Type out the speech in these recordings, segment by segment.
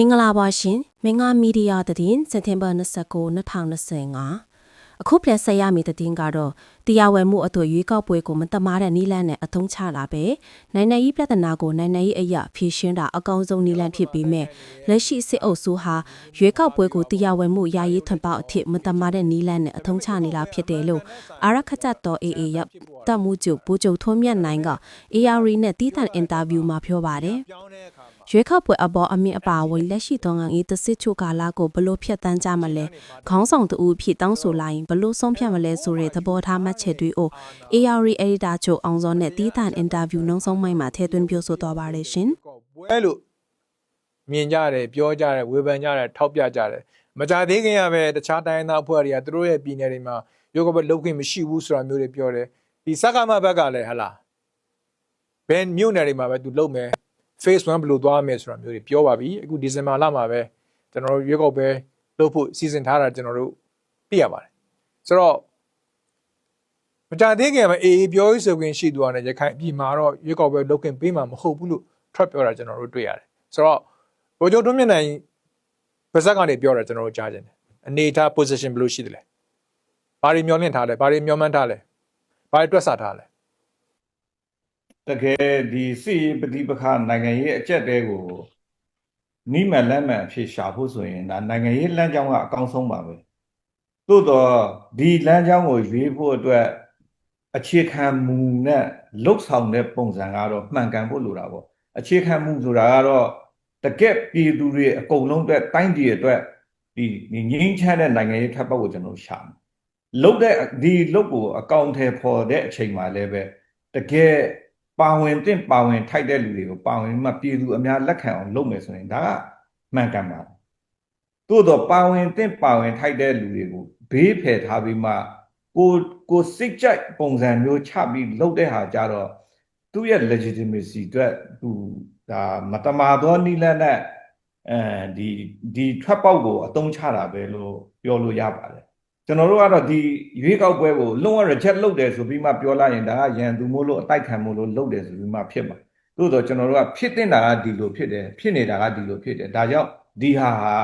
မင်္ဂလာပါရှင်မင်္ဂလာမီဒီယာတည်င်းစက်တင်ဘာ29 2025အခုပြန်ဆက်ရမည့်တည်င်းကတော့တရားဝင်မှုအထွေရွေးကောက်ပွဲကိုမတမားတဲ့နီလန်းနဲ့အထုံးချလာပဲနိုင်နိုင်ရေးပြဿနာကိုနိုင်နိုင်ရေးအရာဖြေရှင်းတာအကောင်းဆုံးနီလန်းဖြစ်ပြီးမဲ့လက်ရှိစစ်အုပ်စုဟာရွေးကောက်ပွဲကိုတရားဝင်မှုယာယီထွန်ပေါက်အဖြစ်မတမားတဲ့နီလန်းနဲ့အထုံးချနေလာဖြစ်တယ်လို့အာရခတ်တော် AA ရပ်တပ်မှုချုပ်ဘူချုပ်ထွန်းမြတ်နိုင်က AR နဲ့တီးတန်အင်တာဗျူးမှာပြောပါတယ် ရွေးကောက်ပွဲအပေါ်အမြင့်အပါအဝင်လက်ရှိသောငန်းဤတစစ်ချိုကာလာကိုဘလို့ဖြတ်တန်းကြမလဲခေါင်းဆောင်တူဖြစ်တောင်းဆိုလာရင်ဘလို့ဆုံးဖြတ်မလဲဆိုတဲ့သဘောထားမှတ်ချက်တွေအို AR editor ချုပ်အောင်စောနဲ့တီးတန်အင်တာဗျူးနောက်ဆုံးမိုင်းမှာထည့်သွင်းပြောဆိုသွားပါတယ်ရှင်ပွဲလို့မြင်ကြတယ်ပြောကြတယ်ဝေဖန်ကြတယ်ထောက်ပြကြတယ်မကြသေးခင်ကပဲတခြားတိုင်းသားအဖွဲ့တွေကသူတို့ရဲ့ပြည်နယ်တွေမှာရုပ်ကပဲလုတ်ခွင့်မရှိဘူးဆိုတာမျိုးတွေပြောတယ်ဒီစက္ကမဘက်ကလည်းဟလာဘယ်မြို့နယ်တွေမှာပဲသူလုတ်မယ် phase 1ဘယ်လိုသွားမယ်ဆိုတာမျိုးတွေပြောပါပြီအခုဒီဇင်ဘာလမှာပဲကျွန်တော်တို့ရွေးကောက်ပွဲလုပ်ဖို့စီစဉ်ထားတာကျွန်တော်တို့သိရပါတယ်ဆိုတော့မကြသေးခင်ကပဲအေးပြောရေးဆိုခွင့်ရှိသူကနေရခိုင်အပြည်မှာတော့ရွေးကောက်ပွဲလုပ်ခွင့်ပေးမှာမဟုတ်ဘူးလို့ထွက်ပြောတာကျွန်တော်တို့တွေ့ရတယ်ဆိုတော့ဗိုလ်ချုပ်တွန်းမြင့်နိုင်ပါဇက်ကနေပြောတာကျွန်တော်တို့ကြားကြတယ်အနေထား position ဘယ်လိုရှိတယ်လဲဘာတွေမျောလင့်ထားလဲဘာတွေမျောမှန်းထားလဲဘာတွေတွက်ဆထားလဲ တကယ်ဒီစီပฏิပခနိုင်ငံရေးအကျက်တဲကိုနိမလမ်းမှန်အဖြစ်ရှာဖို့ဆိုရင်ဒါနိုင်ငံရေးလမ်းကြောင်းကအကောင်းဆုံးပါပဲသို့တော့ဒီလမ်းကြောင်းကိုရွေးဖို့အတွက်အခြေခံမူနဲ့လှုပ်ဆောင်တဲ့ပုံစံကတော့မှန်ကန်ဖို့လိုတာပေါ့အခြေခံမူဆိုတာကတော့တကက်ပြည်သူတွေအကုန်လုံးအတွက်တိုင်းပြည်အတွက်ဒီဒီငြိမ်းချမ်းတဲ့နိုင်ငံရေးထပ်ပတ်ကိုကျွန်တော်ရှာမယ်လှုပ်တဲ့ဒီလှုပ်ကိုအကောင့်ထဲပေါ်တဲ့အချိန်မှာလည်းပဲတကယ် ပါဝင်တင့်ပါဝင်ထိုက်တဲ့လူတွေကိုပါဝင်မှပြည်သူအများလက်ခံအောင်လုပ်မယ်ဆိုရင်ဒါကမှန်ကန်ပါတယ်။သို့တော့ပါဝင်တင့်ပါဝင်ထိုက်တဲ့လူတွေကိုဘေးဖယ်ထားပြီးမှကိုကိုစိတ်ကြိုက်ပုံစံမျိုးချပြီးလုပ်တဲ့ဟာကြတော့သူ့ရဲ့ legitimacy အတွက်သူဒါမတမာသောနိလန့်နဲ့အဲဒီဒီထွက်ပေါက်ကိုအသုံးချတာပဲလို့ပြောလို့ရပါတယ်။ ကျွန်တော်တို့ကတော့ဒီရွေးကောက်ပွဲကိုလုံးဝ reject လုပ်တယ်ဆိုပြီးမှပြောလိုက်ရင်ဒါကရန်သူမို့လို့အတိုက်ခံမို့လို့လုပ်တယ်ဆိုပြီးမှဖြစ်မှာသို့တော့ကျွန်တော်တို့ကဖြစ်တင်တာကဒီလိုဖြစ်တယ်ဖြစ်နေတာကဒီလိုဖြစ်တယ်ဒါကြောင့်ဒီဟာဟာ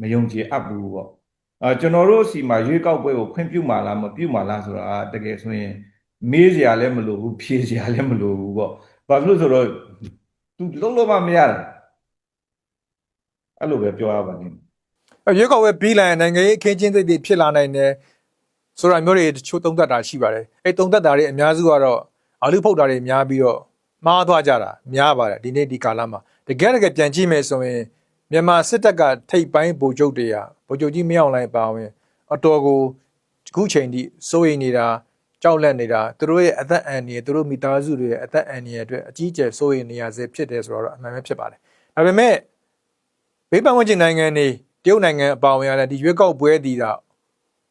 မယုံကြည်အပ်ဘူးပေါ့အဲကျွန်တော်တို့စီမှာရွေးကောက်ပွဲကိုခွင့်ပြုမှာလားမပြုမှာလားဆိုတာကတကယ်ဆိုရင်မေးစရာလည်းမလိုဘူးဖြေစရာလည်းမလိုဘူးပေါ့ဘာဖြစ်လို့ဆိုတော့သူလုံးလုံးမမရတာအဲ့လိုပဲပြောရပါလိမ့်မယ်အဲ ရွေးကောက်ပွဲပြီးလာရင်နိုင်ငံရေးအခင်းချင်းသိပ်သိပ်ဖြစ်လာနိုင်တယ်ဆိုတာမျိုးတွေတချို့သုံးသပ်တာရှိပါတယ်အဲသုံးသပ်တာတွေအများစုကတော့အလူဖုတ်တာတွေများပြီးတော့မှားသွားကြတာများပါတယ်ဒီနေ့ဒီကာလမှာတကယ်တကယ်ပြန်ကြည့်မယ်ဆိုရင်မြန်မာစစ်တပ်ကထိပ်ပိုင်းဗိုလ်ချုပ်တွေကဗိုလ်ချုပ်ကြီးမင်းအောင်လှိုင်ပါဝင်အတော်ကိုအခုချိန်ထိစိုးရိမ်နေတာကြောက်လန့်နေတာသူတို့ရဲ့အသက်အန္တရာယ်သူတို့မိသားစုတွေရဲ့အသက်အန္တရာယ်အတွက်အကြီးအကျယ်စိုးရိမ်နေရစေဖြစ်တယ်ဆိုတော့အမှန်ပဲဖြစ်ပါတယ်ဒါပေမဲ့ဘေးပန်းဝင်ကျင်နိုင်ငံတွေ တရုတ်နိုင်ငံအပါအဝင်ရတဲ့ဒီရွေးကောက်ပွဲတည်တာ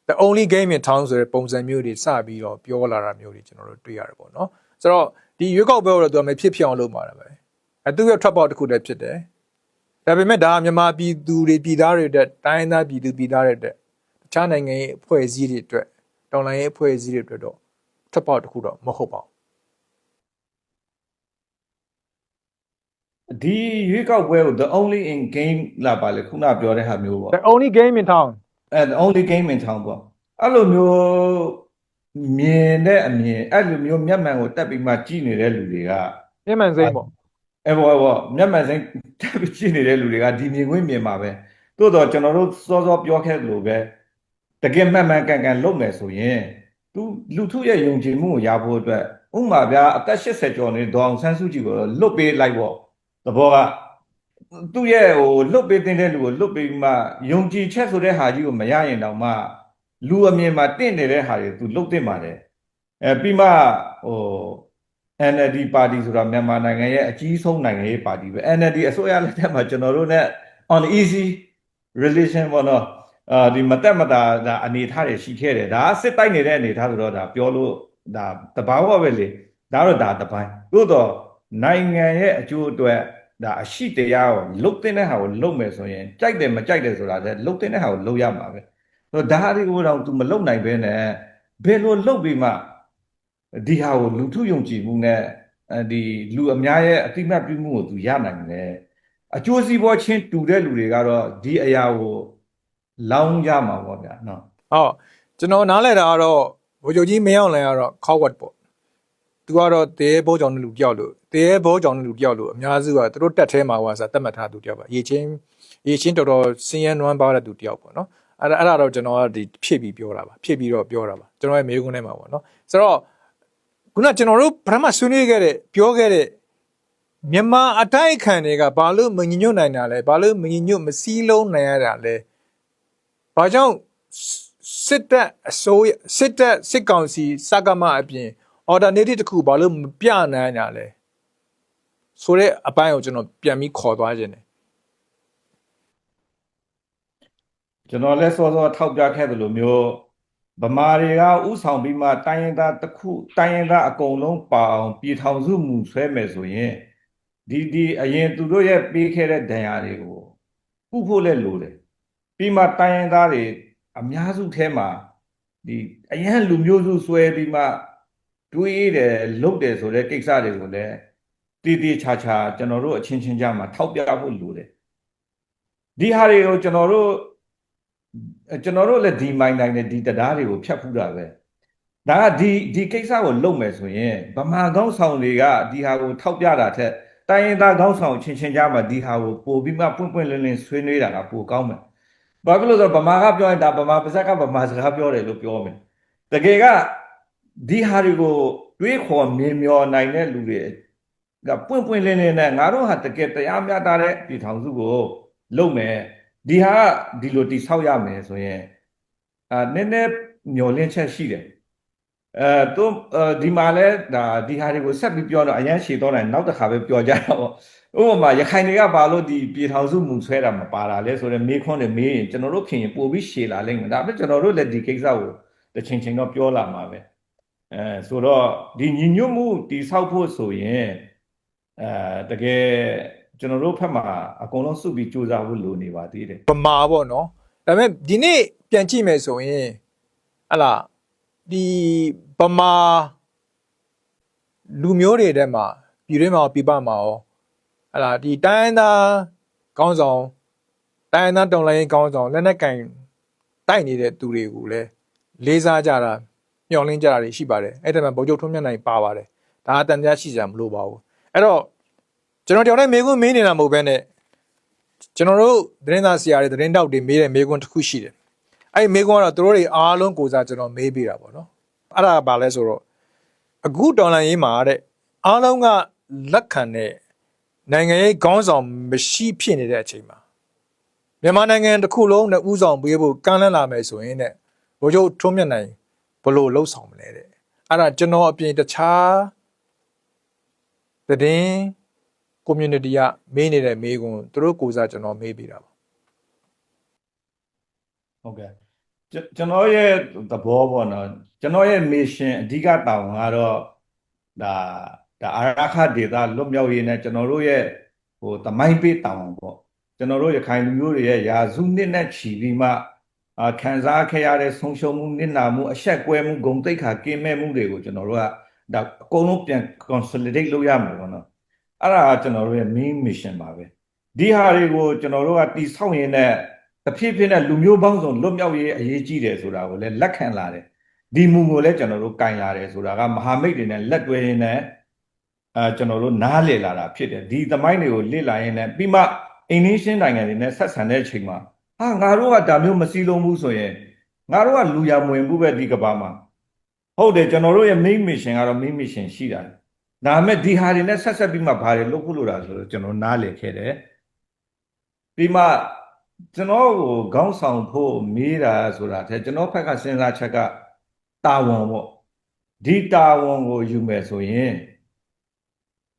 the only game in town ဆိုတဲ့ပုံစံမျိုးတွေစပြီးတော့ပြောလာတာမျိုးတွေကျွန်တော်တို့တွေ့ရတယ်ပေါ့နော်ဆိုတော့ဒီရွေးကောက်ပွဲကိုတော့သူကမဖြစ်ဖြစ်အောင်လုပ်မှာပဲအဲသူရဲ့ထွက်ပေါက်တစ်ခုတည်းဖြစ်တယ်ဒါပေမဲ့ဒါကမြန်မာပြည်သူတွေပြည်သားတွေအတွက်တိုင်းသားပြည်သူပြည်သားတွေအတွက်တခြားနိုင်ငံရဲ့အဖွဲ့အစည်းတွေအတွက်တော်လိုင်းရဲ့အဖွဲ့အစည်းတွေအတွက်တော့ထွက်ပေါက်တစ်ခုတော့မဟုတ်ပါဘူး ဒီရွေးကောက်ပွဲကို the only in game လာပါလေခုနပြောတဲ့ဟာမျိုးပေါ့ the only game in town အဲ the only game in town ပေါ့အဲ့လိုမျိုးမြင်တဲ့အမြင်အဲ့လိုမျိုးမျက်မှန်ကိုတက်ပြီးမှကြည့်နေတဲ့လူတွေကမျက်မှန်စိမ်းပေါ့အဲဘောဘောမျက်မှန်စိမ်းတက်ပြီးကြည့်နေတဲ့လူတွေကဒီမြင်ခွင့်မြင်ပါပဲသို့တော့ကျွန်တော်တို့စောစောပြောခဲ့သလိုပဲတကယ်မှန်မှန်ကန်ကန်လုပ်မယ်ဆိုရင်သူလူထုရဲ့ယုံကြည်မှုကိုရဖို့အတွက်ဥပမာဗျာအသက်80ကျော်နေဒေါအောင်ဆန်းစုကြည်ကိုလွတ်ပေးလိုက်ပေါ့ သဘောကသူ့ရဲ့ဟိုလွတ်ပေးတဲ့လူကိုလွတ်ပေးပြီးမှယုံကြည်ချက်ဆိုတဲ့ဟာကြီးကိုမရရင်တောင်မှလူအမြင်မှာတင့်နေတဲ့ဟာတွေသူလွတ်တင်ပါတယ်အဲပြီးမှဟို NLD ပါတီဆိုတာမြန်မာနိုင်ငံရဲ့အကြီးဆုံးနိုင်ငံရေးပါတီပဲ NLD အစိုးရလက်ထက်မှာကျွန်တော်တို့ ਨੇ on easy relation ပေါ့နော်အာဒီမတက်မတာဒါအနေထားတွေရှိခဲ့တယ်ဒါကစစ်တိုက်နေတဲ့အနေထားဆိုတော့ဒါပြောလို့ဒါတဘာဝပဲလေဒါတော့ဒါတပိုင်းသို့တော့ နိုင်ငံရဲ့အကျိုးအတွက်ဒါအရှိတရားကိုလုတ်တဲ့ဟာကိုလုတ်မယ်ဆိုရင်ကြိုက်တယ်မကြိုက်တယ်ဆိုတာလည်းလုတ်တဲ့ဟာကိုလုတ်ရမှာပဲဆိုတော့ဒါတွေကိုတော့ तू မလုတ်နိုင်ဘဲနဲ့ဘယ်လိုလုတ်ပြီးမှဒီဟာကိုလူထုယုံကြည်မှုနဲ့အဲဒီလူအများရဲ့အတိမတ်ပြုမှုကို तू ရနိုင်တယ်အကျိုးစီးပွားချင်းတူတဲ့လူတွေကတော့ဒီအရာကိုလောင်းကြမှာပေါ့ဗျာနော်ဟုတ်ကျွန်တော်နားလဲတာကတော့ဘိုလ်ချုပ်ကြီးမင်းအောင်လှိုင်ကတော့ coward ပေါ့ သူကတော့တေးဘောကြောင့်တဲ့လူတယောက်လို့တေးဘောကြောင့်တဲ့လူတယောက်လို့အများစုကသူတို့တက်သေးမှာဟိုဆိုတတ်မှတ်ထားသူတယောက်ပါရေချင်းရေချင်းတော်တော်စင်းရဲနွမ်းပါတဲ့သူတယောက်ပေါ့နော်အဲ့ဒါအဲ့ဒါတော့ကျွန်တော်ကဒီဖြည့်ပြီးပြောတာပါဖြည့်ပြီးတော့ပြောတာပါကျွန်တော်ရဲ့မေးခွန်းထဲမှာပေါ့နော်ဆိုတော့ခုနကျွန်တော်တို့ပထမဆွေးနွေးခဲ့တဲ့ပြောခဲ့တဲ့မြန်မာအတိုက်အခံတွေကဘာလို့မညညွတ်နိုင်တာလဲဘာလို့မညညွတ်မစည်းလုံးနိုင်ရတာလဲဘာကြောင့်စစ်တပ်အစိုးရစစ်တပ်စစ်ကောင်စီစကမအပြင် alternative တစ်ခုဘာလို့မပြနိုင်တာလဲဆိုတဲ့အပိုင်းကိုကျွန်တော်ပြန်ပြီးခေါ်သွားခြင်းတယ်ကျွန်တော်လည်းစောစောထောက်ပြခဲ့သလိုမျိုးဗမာတွေကဥဆောင်ပြီးမှတိုင်းရင်းသားတစ်ခုတိုင်းရင်းသားအကုန်လုံးပါအောင်ပြည်ထောင်စုမူဆွဲမယ်ဆိုရင်ဒီဒီအရင်သူတို့ရဲ့ပေးခဲ့တဲ့ဒဏ်ရာတွေကိုဥဖို့လည်းလိုတယ်ပြီးမှတိုင်းရင်းသားတွေအများစုထဲမှာဒီအရင်လူမျိုးစုဆွဲပြီးမှ တွေးတယ်လုပ်တယ်ဆိုတဲ့ကိစ္စတွေကိုလည်းတည်တည်ချာချာကျွန်တော်တို့အချင်းချင်းကြားမှာထောက်ပြဖို့လိုတယ်ဒီဟာတွေကိုကျွန်တော်တို့အဲကျွန်တော်တို့လည်းဒီမိုင်းတိုင်းနဲ့ဒီတရားတွေကိုဖြတ်ဖူးတာပဲဒါကဒီဒီကိစ္စကိုလုပ်မယ်ဆိုရင်ဗမာကောင်းဆောင်တွေကဒီဟာကိုထောက်ပြတာထက်တိုင်းရင်းသားကောင်းဆောင်ချင်းချင်းကြားမှာဒီဟာကိုပို့ပြီးမှပွင့်ပွင့်လင်းလင်းဆွေးနွေးတာကပိုကောင်းမယ်ဘာဖြစ်လို့လဲဆိုတော့ဗမာကပြောရင်ဒါဗမာပါဇက်ကဗမာစကားပြောတယ်လို့ပြောမယ်တကယ်က ဒီဟာတွေကိုတွေးခေါ်မြင်မျောနိုင်တဲ့လူတွေကပွင့်ပွင့်လင်းလင်းနဲ့ငါတို့ဟာတကယ်တရားမျှတတဲ့ပြည်ထောင်စုကိုလုပ်မယ်ဒီဟာကဒီလိုတိဆောက်ရမယ်ဆိုရင်အာနည်းနည်းမျောလင့်ချက်ရှိတယ်အဲသူဒီမှာလဲဒါဒီဟာတွေကိုဆက်ပြီးပြောတော့အရန်ရှည်တော့တယ်နောက်တစ်ခါပဲပြောကြတာပေါ့ဥပမာရခိုင်တွေကဘာလို့ဒီပြည်ထောင်စုမူဆွဲတာမပါတာလဲဆိုတော့မေးခွန်းတွေမေးရင်ကျွန်တော်တို့ခင်ရင်ပို့ပြီးရှည်လာလိမ့်မယ်ဒါပေမဲ့ကျွန်တော်တို့လည်းဒီကိစ္စကိုတစ်ချိန်ချိန်တော့ပြောလာမှာပဲ အဲဆိုတော့ဒီညီညွတ်မှုတိဆောက်ဖို့ဆိုရင်အဲတကယ်ကျွန်တော်တို့ဖက်မှာအကုန်လုံးစုပြီးစူးစမ်းဖို့လိုနေပါသေးတယ်ဗမာပေါ့နော်ဒါပေမဲ့ဒီနေ့ပြန်ကြည့်မယ်ဆိုရင်ဟလာဒီဗမာလူမျိုးတွေထဲမှာပြည်တွင်းမှာရောပြည်ပမှာရောဟလာဒီတိုင်းရင်းသားကောင်းဆောင်တိုင်းရင်းသားတော်လိုင်းကောင်းဆောင်လက်နက်ကင်တိုက်နေတဲ့သူတွေကိုလည်းလေးစားကြတာ မျှော်လင့်ကြတာတွေရှိပါတယ်အဲ့ဒါမှဗိုလ်ချုပ်ထွန်းမြတ်နိုင်ပါပါတယ်ဒါအတန်တရားရှိကြမလို့ပါဘူးအဲ့တော့ကျွန်တော်တယောက်နဲ့မေးခွန်းမေးနေတာမဟုတ်ဘဲနဲ့ကျွန်တော်တို့သတင်းသားဆရာတွေသတင်းတောက်တွေမေးတဲ့မေးခွန်းတစ်ခုရှိတယ်။အဲ့ဒီမေးခွန်းကတော့သူတို့တွေအားလုံးကိုစားကျွန်တော်မေးပေးတာပေါ့နော်။အဲ့ဒါကဘာလဲဆိုတော့အခုတော်လန်ရေးမှာတဲ့အားလုံးကလက်ခံတဲ့နိုင်ငံရေးခေါင်းဆောင်မရှိဖြစ်နေတဲ့အချိန်မှာမြန်မာနိုင်ငံတစ်ခုလုံးနဲ့ဥဆောင်ပေးဖို့ကမ်းလှမ်းလာမယ်ဆိုရင်တဲ့ဘိုလ်ချုပ်ထွန်းမြတ်နိုင် ဘလို့လှုပ်ဆောင်မလဲတဲ့။အဲ့ဒါကျွန်တော်အပြင်တခြားသတင်း community ကမေးနေတဲ့မေးခွန်းသူတို့ကိုယ်စားကျွန်တော်မေးပေးတာပါဟုတ်ကဲ့ကျွန်ကျွန်တော်ရဲ့သဘောပေါ့နော်ကျွန်တော်ရဲ့ mission အဓိကတောင်းကတော့ဒါဒါအာရခဒေတာလွတ်မြောက်ရေးနဲ့ကျွန်တော်တို့ရဲ့ဟိုတမိုင်းပေးတောင်းပေါ့ကျွန်တော်တို့ရခိုင်လူမျိုးတွေရဲ့ယာစုနှစ်နဲ့ချီပြီးမှ အာခံစားခဲ့ရတဲ့ဆုံးရှုံးမှုနစ်နာမှုအဆက်ကွဲမှုဂုံတိတ်ခါကင်းမဲ့မှုတွေကိုကျွန်တော်တို့ကဒါအကုန်လုံးပြန် consolidate လုပ်ရမှာပေါ့နော်အဲ့ဒါကကျွန်တော်တို့ရဲ့ main mission ပါပဲဒီဟာတွေကိုကျွန်တော်တို့ကတိဆောက်ရင်းနဲ့တဖြည်းဖြည်းနဲ့လူမျိုးပေါင်းစုံလွတ်မြောက်ရေးအရေးကြီးတယ်ဆိုတာကိုလည်းလက်ခံလာတယ်ဒီမူကိုလည်းကျွန်တော်တို့ကင်လာတယ်ဆိုတာကမဟာမိတ်တွေနဲ့လက်တွဲရင်းနဲ့အဲကျွန်တော်တို့နားလည်လာတာဖြစ်တယ်ဒီသမိုင်းတွေကိုလေ့လာရင်းနဲ့ပြီးမှအိန္ဒိယနိုင်ငံတွေနဲ့ဆက်ဆံတဲ့အချိန်မှာ ဟာငါတို့ကဒါမျိုးမစည်းလုံးဘူးဆိုရင်ငါတို့ကလူရမဝင်ဘူးပဲဒီကဘာမှာဟုတ်တယ်ကျွန်တော်တို့ရဲ့ main mission ကတော့ main mission ရှိတာဒါပေမဲ့ဒီဟာတွေနဲ့ဆက်ဆက်ပြီးမှဘာတွေလုပ်ဖို့လိုတာဆိုတော့ကျွန်တော်နားလည်ခဲ့တယ်ပြီးမှကျွန်တော်ကိုခေါင်းဆောင်ဖို့မေးတာဆိုတာတဲ့ကျွန်တော်ဖက်ကစဉ်းစားချက်ကတာဝန်ပေါ့ဒီတာဝန်ကိုယူမယ်ဆိုရင်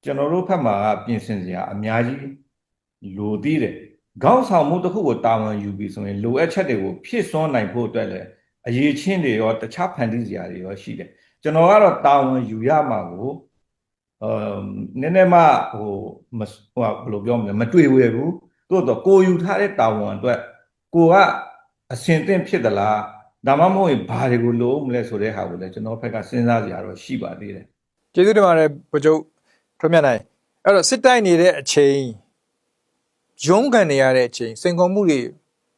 ကျွန်တော်တို့ဖက်မှာကပြင်ဆင်စရာအများကြီးလိုသေးတယ် ခေါင်းဆောင်မှုတစ်ခုကိုတာဝန်ယူပြီးဆိုရင်လိုအပ်ချက်တွေကိုဖြည့်စွန်းနိုင်ဖို့အတွက်လည်းအရေးချင်းတွေရောတခြားဖန်တီးစရာတွေရောရှိတယ်ကျွန်တော်ကတော့တာဝန်ယူရမှာကိုအမ်နည်းနည်းမှဟိုမဟိုကဘယ်လိုပြောမလဲမတွေ့ဝဲဘူးသို့တော့ကိုယူထားတဲ့တာဝန်အတွက်ကိုကအစင်သင့်ဖြစ်သလားဒါမှမဟုတ်ရင်ဘာတွေကိုလိုမလဲဆိုတဲ့ဟာကိုလည်းကျွန်တော်ဘက်ကစဉ်းစားကြရတော့ရှိပါသေးတယ်ကျေးဇူးတင်ပါတယ်ဗိုလ်ချုပ်ထွန်းမြတ်နိုင်အဲ့တော့စစ်တိုက်နေတဲ့အချိန် ရုန်းကန်နေရတဲ့အချိန်စိန်ခေါ်မှုတွေ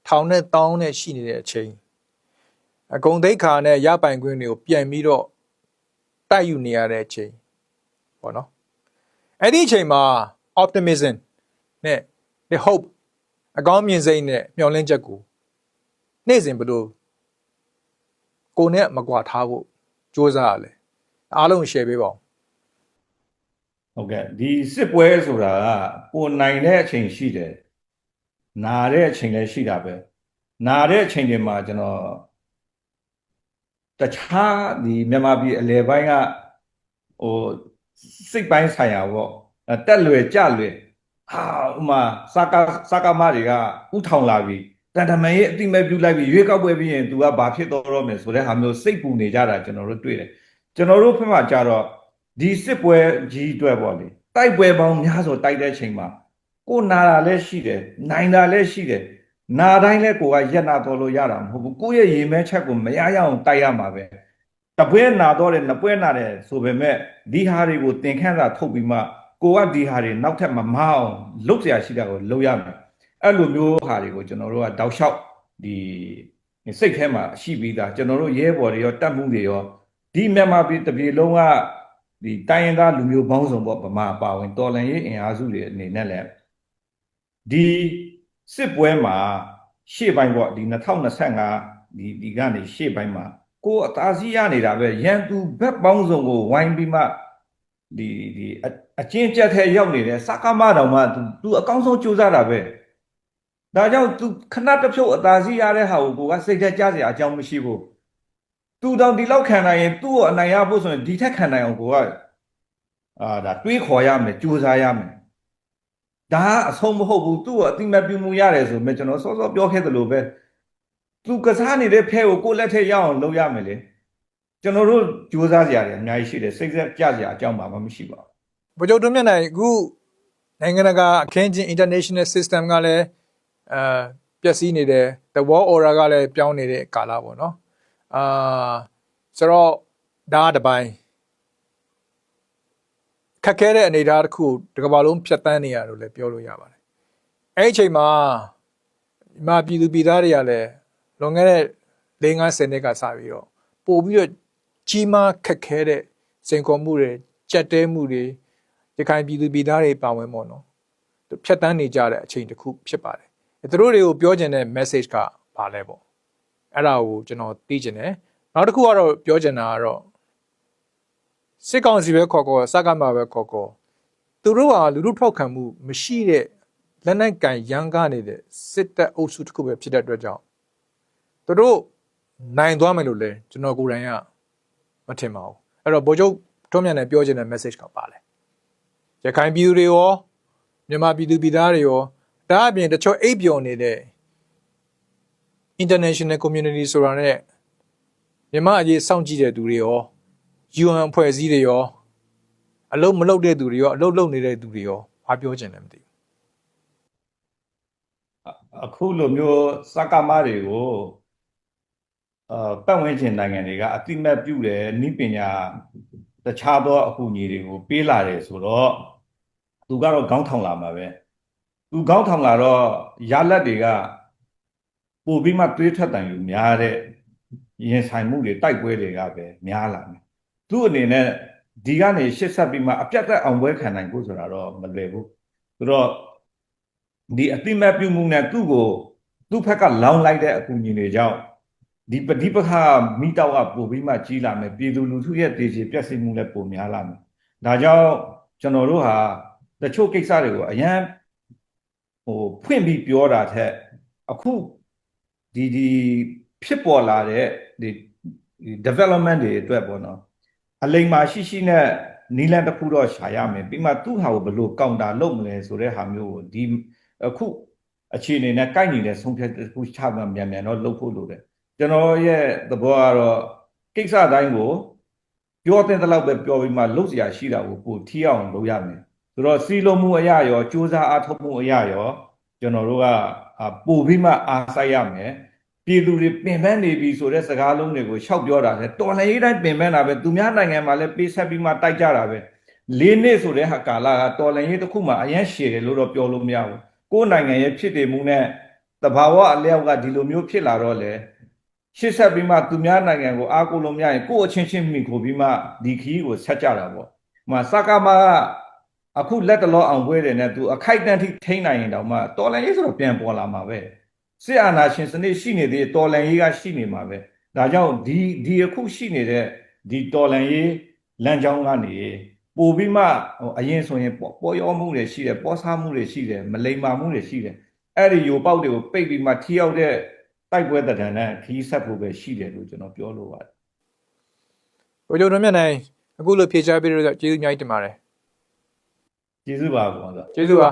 ထောင်နဲ့တောင်းနဲ့ရှိနေတဲ့အချိန်အကုန်သိက္ခာနဲ့ရပိုင်ခွင့်တွေကိုပြန်ပြီးတော့တိုက်ယူနေရတဲ့အချိန်ပေါ့နော်အဲ့ဒီအချိန်မှာ optimism နဲ့ the hope အကောင်းမြင်စိတ်နဲ့မျှော်လင့်ချက်ကိုနေ့စဉ်ဘယ်လိုကိုယ်နဲ့မကွာထားဖို့စ조사ရလဲအားလုံး share ပေးပါဦး ဟုတ်ကဲ့ဒီစစ်ပွဲဆိုတာကပိုနိုင်တဲ့အချိန်ရှိတယ်နာတဲ့အချိန်လည်းရှိတာပဲနာတဲ့အချိန်တွေမှာကျွန်တော်တခြားဒီမြန်မာပြည်အလဲပိုင်းကဟိုစိတ်ပိုင်းဆိုင်ရာပေါ့အဲတက်လွယ်ကြလွယ်ဟာဥမာစကားစကားမတွေကဥထောင်လာပြီတန်တမန်ရဲ့အတိမဲ့ပြုလိုက်ပြီးရွေးကောက်ပွဲပြီးရင် तू ကဘာဖြစ်တော့တော့မယ်ဆိုတဲ့ဟာမျိုးစိတ်ပူနေကြတာကျွန်တော်တို့တွေ့တယ်ကျွန်တော်တို့ဖက်မှာကြတော့ ဒီစစ်ပွဲကြီးအတွက်ပေါ့လေတိုက်ပွဲပေါင်းများစွာတိုက်တဲ့ချိန်မှာကိုနာတာလည်းရှိတယ်နိုင်တာလည်းရှိတယ်နာတိုင်းလည်းကိုကရက်နာတော်လို့ရတာမဟုတ်ဘူးကိုယ့်ရဲ့ရေမဲချက်ကိုမရရအောင်တိုက်ရမှာပဲတပွဲနာတော့တယ်နှစ်ပွဲနာတယ်ဆိုပေမဲ့ဒီဟာတွေကိုသင်ခန်းစာထုတ်ပြီးမှကိုကဒီဟာတွေနောက်ထပ်မမအောင်လုပ်เสียရှိတာကိုလုပ်ရမယ်အဲ့လိုမျိုးဟာတွေကိုကျွန်တော်တို့ကတောက်လျှောက်ဒီစိတ်ထဲမှာရှိပြီးသားကျွန်တော်တို့ရဲဘော်တွေရောတတ်မှုတွေရောဒီမြန်မာပြည်တစ်ပြည်လုံးက ဒီတိုင်းရင်းသားလူမျိုးပေါင်းစုံပေါ့ဗမာပါဝင်တော်လန်ရေးအင်အားစုတွေအနေနဲ့လည်းဒီစစ်ပွဲမှာရှေ့ပိုင်းပေါ့ဒီ2025ဒီဒီကနေရှေ့ပိုင်းမှာကိုအသားစီးရနေတာပဲရန်သူဘက်ပေါင်းစုံကိုဝိုင်းပြီးမှဒီဒီအချင်းကျက်ထဲရောက်နေတဲ့စကားမတော်မှ तू အကောင်းဆုံးစူးစမ်းတာပဲဒါကြောင့် तू ခဏတစ်ဖြုတ်အသာစီးရတဲ့ဟာကိုကိုကစိတ်ထဲကြားစရာအကြောင်းမရှိဘူး သူတောင်ဒီလောက်ခံနိုင်ရင်သူ့ကိုအနိုင်ရဖို့ဆိုရင်ဒီထက်ခံနိုင်အောင်ကိုကအာဒါတွေးခေါ်ရမယ်ကြိုးစားရမယ်ဒါကအဆုံးမဟုတ်ဘူးသူ့ကိုအတိမတ်ပြုမှုရတယ်ဆိုမှကျွန်တော်စောစောပြောခဲ့သလိုပဲသူကစားနေတဲ့ဖဲကိုကိုယ့်လက်ထက်ရအောင်လုပ်ရမယ်လေကျွန်တော်တို့ကြိုးစားကြရတယ်အများကြီးရှိတယ်စိတ်ဆက်ကြကြအကြောင်းပါမှမရှိပါဘူးဗိုလ်ချုပ်တွန်းမြတ်နိုင်အခုနိုင်ငံတကာအခင်းချင်း international system ကလည်းအာပျက်စီးနေတယ် the world order ကလည်းပြောင်းနေတဲ့ကာလပေါ့နော် အာဆိုတော့ဒါကတစ်ပိုင်းခက်ခဲတဲ့အနေအထားတစ်ခုကိုတစ်ကမ္ဘာလုံးဖြတ်တန်းနေရလို့လည်းပြောလို့ရပါတယ်အဲ့ဒီအချိန်မှာဒီမှာပြည်သူပြည်သားတွေကလည်းလွန်ခဲ့တဲ့၄၅ဆယ်နှစ်ကစပြီးတော့ပို့ပြီးတော့ကြီးမားခက်ခဲတဲ့စိန်ခေါ်မှုတွေကြက်တဲမှုတွေရခိုင်ပြည်သူပြည်သားတွေပါဝင်ပေါ့နော်သူဖြတ်တန်းနေကြတဲ့အချိန်တစ်ခုဖြစ်ပါတယ်အဲသူတို့တွေကိုပြောချင်တဲ့ message ကဘာလဲပေါ့ အဲ့ဒါကိုကျွန်တော်သိချင်တယ်နောက်တစ်ခုကတော့ပြောချင်တာကတော့စစ်ကောင်စီပဲခေါ်ခေါ်စကားမှာပဲခေါ်ခေါ်သူတို့ဟာလူလူထောက်ခံမှုမရှိတဲ့လက်နက်ကန်ရန်ကားနေတဲ့စစ်တပ်အုပ်စုတစ်ခုပဲဖြစ်တဲ့အတွက်ကြောင့်သူတို့နိုင်သွားမယ်လို့လဲကျွန်တော်ကိုယ်တိုင်ကမထင်ပါဘူးအဲ့တော့ဗိုလ်ချုပ်ထွန်းမြတ်နဲ့ပြောချင်တဲ့ message ကပါလဲရခိုင်ပြည်သူတွေရောမြန်မာပြည်သူပြည်သားတွေရောဒါအပြင်တချို့အိပ်ပျော်နေတဲ့ international community ဆိုတာနဲ့မြန်မာအရေးစောင့်ကြည့်တဲ့သူတွေရော UN အဖွဲ့အစည်းတွေရောအလုံးမလုပ်တဲ့သူတွေရောအလုံးလုပ်နေတဲ့သူတွေရောဘာပြောချင်လဲမသိဘူးအခုလိုမျိုးစကားမတွေကိုအာပတ်ဝန်းကျင်နိုင်ငံတွေကအတိမတ်ပြုတယ်နိပညာတခြားသောအကူအညီတွေကိုပေးလာတယ်ဆိုတော့သူကတော့ခေါင်းထောင်လာမှာပဲသူခေါင်းထောင်လာတော့ရလက်တွေက ပို့ပြီးမှတွေးထွက်တန်ယူများတဲ့ရင်ဆိုင်မှုတွေတိုက်ပွဲတွေကပဲများလာတယ်သူ့အနေနဲ့ဒီကနေရှစ်ဆက်ပြီးမှအပြတ်သက်အောင်ပွဲခံနိုင်ဖို့ဆိုတာတော့မလွယ်ဘူးဆိုတော့ဒီအတိမတ်ပြုမှုနဲ့သူ့ကိုသူ့ဘက်ကလောင်းလိုက်တဲ့အကူအညီတွေကြောင့်ဒီပဋိပက္ခမိတောက်ကပိုပြီးမှကြီးလာမယ်ပြည်သူလူထုရဲ့ဒေချေပြက်စီးမှုလည်းပိုများလာမယ်ဒါကြောင့်ကျွန်တော်တို့ဟာတချို့ကိစ္စတွေကိုအရန်ဟိုဖွင့်ပြီးပြောတာထက်အခု ဒီဒီဖြစ်ပေါ်လာတဲ့ဒီ development တွေအတွက်ပေါ့နော်အလိမ္မာရှိရှိနဲ့နီလန်တစ်ခုတော့ရှာရမယ်ပြီးမှသူ့ဟာကိုဘယ်လိုကောင်တာလုပ်မလဲဆိုတဲ့ဟာမျိုးကိုဒီ အခုအခြေအနေနဲ့ကိုက်နေတဲ့ဆုံးဖြတ်တစ်ခုချမှမြန်မြန်တော့လုပ်ဖို့လိုတယ်ကျွန်တော်ရဲ့သဘောကတော့ကိစ္စတိုင်းကိုပြောတဲ့တလောက်ပဲပြောပြီးမှလုပ်เสียရှိတာကိုပိုထီအောင်လုပ်ရမယ်ဆိုတော့စီလုံးမှုအရာရောစူးစမ်းအားထုတ်မှုအရာရောကျွန်တော်တို့ကပို့ပြီးမှအားစိုက်ရမယ် ပြည်သူတွေပင်ပန်းနေပြီဆိုတဲ့စကားလုံးတွေကိုရှောက်ပြောတာလေတော်လှန်ရေးတိုင်းပင်ပန်းတာပဲသူများနိုင်ငံမှာလည်းပေးဆက်ပြီးမှတိုက်ကြတာပဲလေးနှစ်ဆိုတဲ့ဟာကာလကတော်လှန်ရေးတစ်ခုမှအရင်ရှည်တယ်လို့တော့ပြောလို့မရဘူးကိုယ်နိုင်ငံရဲ့ဖြစ်တည်မှုနဲ့တဘာဝအလျောက်ကဒီလိုမျိုးဖြစ်လာတော့လေရှစ်ဆက်ပြီးမှသူများနိုင်ငံကိုအားကိုးလို့မရရင်ကိုယ့်အချင်းချင်းမိခိုပြီးမှဒီခီးကိုဆက်ကြတာပေါ့။ဟိုမှာစကားမကအခုလက်တလောအောင်ပွဲတယ်နဲ့သူအခိုက်အတန့်ထိထိန်းနိုင်ရင်တောင်မှတော်လန်ရေးဆိုတော့ပြန်ပေါ်လာမှာပဲ။ စစ်အာဏာရှင်စနစ်ရှိနေသေးတော်လန်ရေးကရှိနေမှာပဲ။ဒါကြောင့်ဒီဒီအခုရှိနေတဲ့ဒီတော်လန်ရေးလမ်းကြောင်းကနေပို့ပြီးမှဟိုအရင်ဆိုရင်ပေါ်ပေါ်ရောမှုတွေရှိတယ်ပေါ်စားမှုတွေရှိတယ်မလိမ္မာမှုတွေရှိတယ်အဲ့ဒီယိုပေါက်တွေကိုပိတ်ပြီးမှထိရောက်တဲ့တိုက်ပွဲတံတန်နဲ့ခီးဆက်ဖို့ပဲရှိတယ်လို့ကျွန်တော်ပြောလိုပါတယ်ကိုကျော်တော်မြတ်နိုင်အခုလိုဖြေချပေးလို့ကျေးဇူးအများကြီးတင်ပါတယ်ကျေးဇူးပါကွာဆိုကျေးဇူးပါ